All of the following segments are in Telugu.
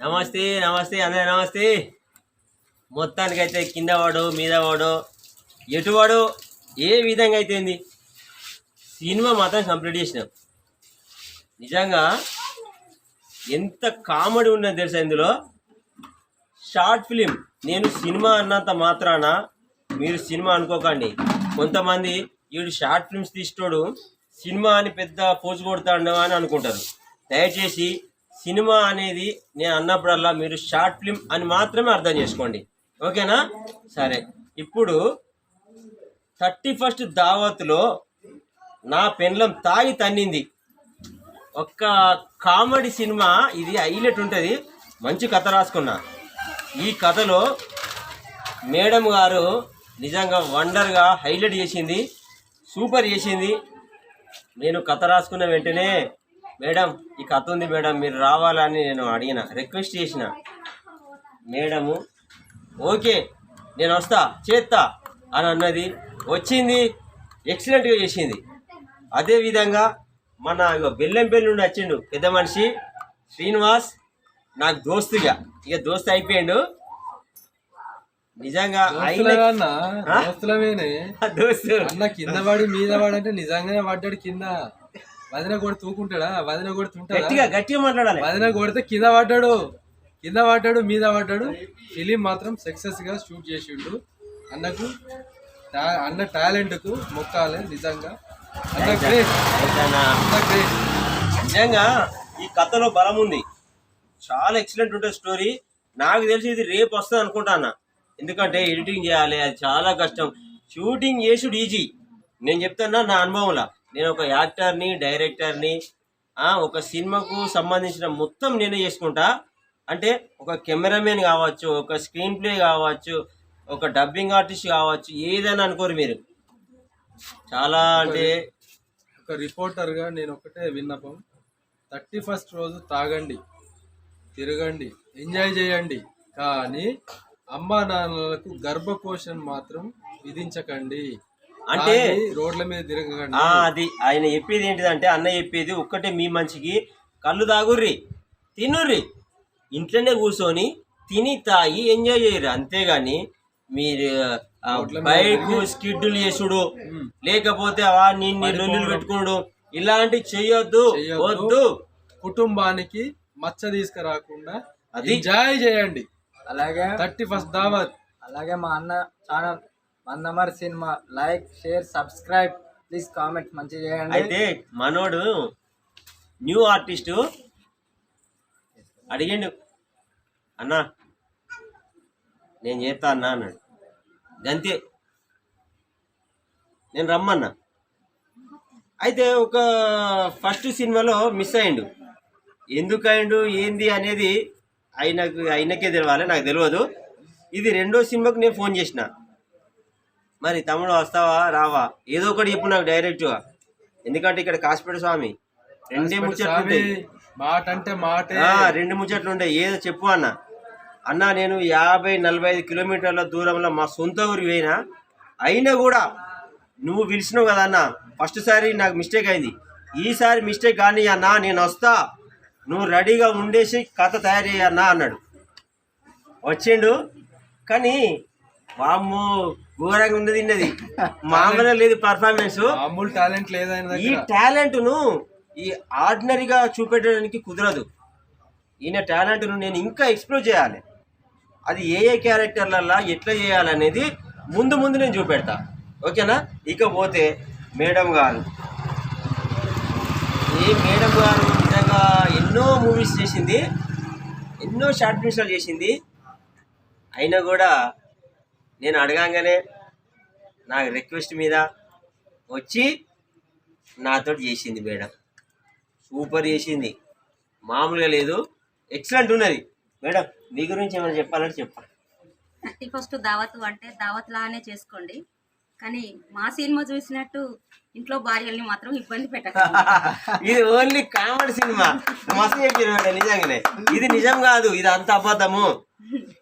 నమస్తే నమస్తే అందరూ నమస్తే. మొత్తానికైతే కింద వాడు మీద వాడు ఎటువాడు ఏ విధంగా అయితేంది సినిమా మాత్రం కంప్లీట్ చేసినాం. నిజంగా ఎంత కామెడీ ఉన్నది తెలుసా ఇందులో? Short film. నేను సినిమా అన్నంత మాత్రాన మీరు సినిమా అనుకోకండి. కొంతమంది వీడు షార్ట్ ఫిల్మ్స్ తీసుకోడు సినిమా అని పెద్ద పోజు కొడతాడు అని అనుకుంటారు. దయచేసి సినిమా అనేది నేను అన్నప్పుడల్లా మీరు షార్ట్ ఫిల్మ్ అని మాత్రమే అర్థం చేసుకోండి. ఓకేనా? సరే. ఇప్పుడు థర్టీ ఫస్ట్ దావత్లో నా పెండ్లం తాగి తన్నింది. ఒక్క కామెడీ సినిమా ఇది హైలైట్ ఉంటుంది. మంచి కథ రాసుకున్నా. ఈ కథలో మేడం గారు నిజంగా వండర్గా హైలైట్ చేసింది సూపర్ చేసింది. నేను కథ రాసుకున్న వెంటనే మేడం ఈ కథ ఉంది మేడం మీరు రావాలని నేను అడిగిన రిక్వెస్ట్ చేసిన. మేడము ఓకే నేను వస్తా చేస్తా అని అన్నది. వచ్చింది ఎక్సలెంట్గా చేసింది. అదేవిధంగా మన బెల్లం బెల్లి నుండి వచ్చిండు పెద్ద మనిషి శ్రీనివాస్ నాకు దోస్తుగా. ఇక దోస్తు అయిపోయాడు. నిజంగా అన్న? దోస్తులమేనే. దోస్తు. అన్న కింద పడి మీద పడి అంటే నిజంగానే పడ్డాడు కింద. వదిన కొడి తూకుంటాడా? వదిన కొడి గట్టిగా గట్టిగా మాట్లాడాలి. వదిన కొడితే కింద పడ్డాడు. కింద పడ్డాడు మీద పడ్డాడు. ఫిలిం మాత్రం సక్సెస్గా షూట్ చేసిండు. అన్నకు అన్న టాలెంట్కు మొక్కాలి నిజంగా. అన్న గ్రేట్ అయితేనా? అన్న. గ్రేట్ నిజంగా ఈ కథలో బలం ఉంది చాలా ఎక్సలెంట్ ఉంటుంది స్టోరీ నాకు తెలిసి ఇది రేపు వస్తుంది అనుకుంటాను ఎందుకంటే ఎడిటింగ్ చేయాలి అది చాలా కష్టం. షూటింగ్ చేసుడు ఈజీ. నేను చెప్తున్నా నా అనుభవంలో. నేను ఒక యాక్టర్ని డైరెక్టర్ని ఒక సినిమాకు సంబంధించిన మొత్తం నేనే చేసుకుంటా. అంటే ఒక కెమెరామెన్ కావచ్చు ఒక స్క్రీన్ ప్లే కావచ్చు ఒక డబ్బింగ్ ఆర్టిస్ట్ కావచ్చు ఏదైనా అనుకోరు మీరు. చాలా అంటే ఒక రిపోర్టర్గా నేను ఒకటే విన్నపం. థర్టీ ఫస్ట్ రోజు తాగండి తిరగండి ఎంజాయ్ చేయండి. కానీ అమ్మా నాన్నలకు గర్భపోషణ మాత్రం విధించకండి. అంటే రోడ్ల మీద తిరగకండి. అది ఆయన చెప్పేది ఏంటిదంటే అన్న చెప్పేది ఒక్కటే మీ మంచికి కళ్ళు తాగుర్రి తినుర్రి ఇంట్లోనే కూర్చొని తిని తాగి ఎంజాయ్ చేయరు అంతేగాని మీరు బైక్ స్కిడ్డులు చేసుడు లేకపోతే నిన్ను లొల్లులు పెట్టుకున్నాడు. ఇలాంటి చెయ్యొద్దు. వద్దు. కుటుంబానికి మచ్చ తీసుకురాకుండా అది. ఎంజాయ్ చేయండి. అలాగే థర్టీ ఫస్ట్ దావత్. అలాగే మా అన్న channel Mandamarri cinema. Like share subscribe. Please comment మంచిగా చేయండి. అయితే మనోడు న్యూ ఆర్టిస్టు అడిగిండు అన్నా నేను చేస్తా అన్నా అన్నాడు. గంతే నేను రమ్మన్నా. అయితే ఒక ఫస్ట్ సినిమాలో మిస్ అయ్యిండు ఎందుకు అయిండు ఏంది అనేది ఆయనకు ఆయనకే తెలియాలి నాకు తెలియదు ఇది రెండో సినిమాకి నేను ఫోన్ చేసిన. మరి తమ్ముడు వస్తావా రావా? ఏదో ఒకటి చెప్పు నాకు డైరెక్ట్గా ఎందుకంటే ఇక్కడ కాసిపేట స్వామి రెండే ముచ్చట్లు ఉంటాయి. మాట. అంటే మాటే రెండు ముచ్చట్లు ఉంటాయి. ఏదో చెప్పు అన్న. అన్న నేను యాభై నలభై ఐదు కిలోమీటర్ల దూరంలో మా సొంత ఊరికి పోయినా అయినా కూడా నువ్వు పిలిచినావు కదా అన్న. ఫస్ట్ సారి నాకు మిస్టేక్ అయింది. ఈసారి మిస్టేక్ కానీ అన్న నేను వస్తా. నువ్వు రెడీగా ఉండేసి కథ తయారు చేయన్నా అన్నాడు. వచ్చిండు. కానీ వామ్మో ఘోరంగా ఉన్నది ఉన్నది మామూలుగా లేదు పర్ఫార్మెన్స్ మామూలు టాలెంట్ లేదైన ఈ టాలెంట్ను ఈ ఆర్డినరీగా చూపెట్టడానికి కుదరదు. ఈయన టాలెంట్ను నేను ఇంకా ఎక్స్ప్లోర్ చేయాలి. అది ఏ ఏ క్యారెక్టర్లల్లో ఎట్లా చేయాలనేది ముందు ముందు నేను చూపెడతా. ఓకేనా? ఇకపోతే మేడం గారు. ఈ మేడం గారు ఎన్నో మూవీస్ చేసింది. ఎన్నో షార్ట్ ఫిల్మ్స్లు చేసింది. అయినా కూడా నేను అడగంగానే నా రిక్వెస్ట్ మీద వచ్చి నాతో చేసింది మేడం. సూపర్ చేసింది. మామూలుగా లేదు. ఎక్సలెంట్ ఉన్నది. మేడం మీ గురించి ఏమైనా చెప్పాలంటే చెప్పండి. ఫస్ట్ దావత్ అంటే దావత్ లానే చేసుకోండి. కానీ మా సినిమా చూసినట్టు ఇంట్లో భార్యల్ని మాత్రం ఇబ్బంది పెట్టకండి. ఇది ఓన్లీ కామెడీ సినిమా. మస్తు చెప్పారు నిజంగానే. ఇది నిజం కాదు ఇది అంత అబద్ధము.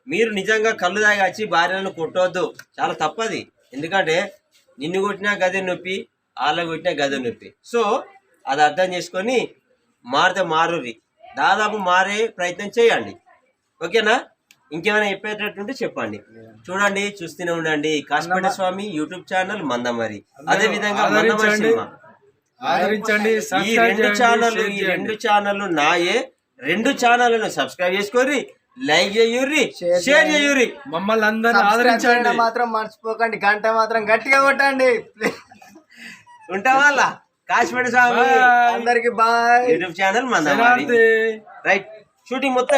మీరు నిజంగా కళ్ళు దాగి వచ్చి భార్యలను కొట్టవద్దు చాలా తప్పది. ఎందుకంటే నిన్ను కొట్టినా గది నొప్పి వాళ్ళ కొట్టినా గది నొప్పి. సో అది అర్థం చేసుకొని మారితే మారురి దాదాపు మారే ప్రయత్నం చేయండి. ఓకేనా? ఇంకేమైనా చెప్పేటట్టుంటే చెప్పండి. చూడండి చూస్తూనే ఉండండి. Kasipet Swamy YouTube channel Mandamarri. అదే విధంగా మందమరి. సినిమా. ఈ రెండు ఛానల్ ఈ. రెండు ఛానల్ నాయే. రెండు ఛానళ్ళను సబ్స్క్రైబ్ చేసుకోర్రి లైక్ చేయుర్రి షేర్ చేయుర్రి. మమ్మల్ని Subscribe ఆదరించండి. మాత్రం మర్చిపోకండి. గంట మాత్రం గట్టిగా కొట్టండి. ఉంటా వాళ్ళ కాశీపేట స్వామి. అందరికి బాయ్. YouTube channel Mandamarri. శనార్థి. రైట్. షూటింగ్ మొత్తం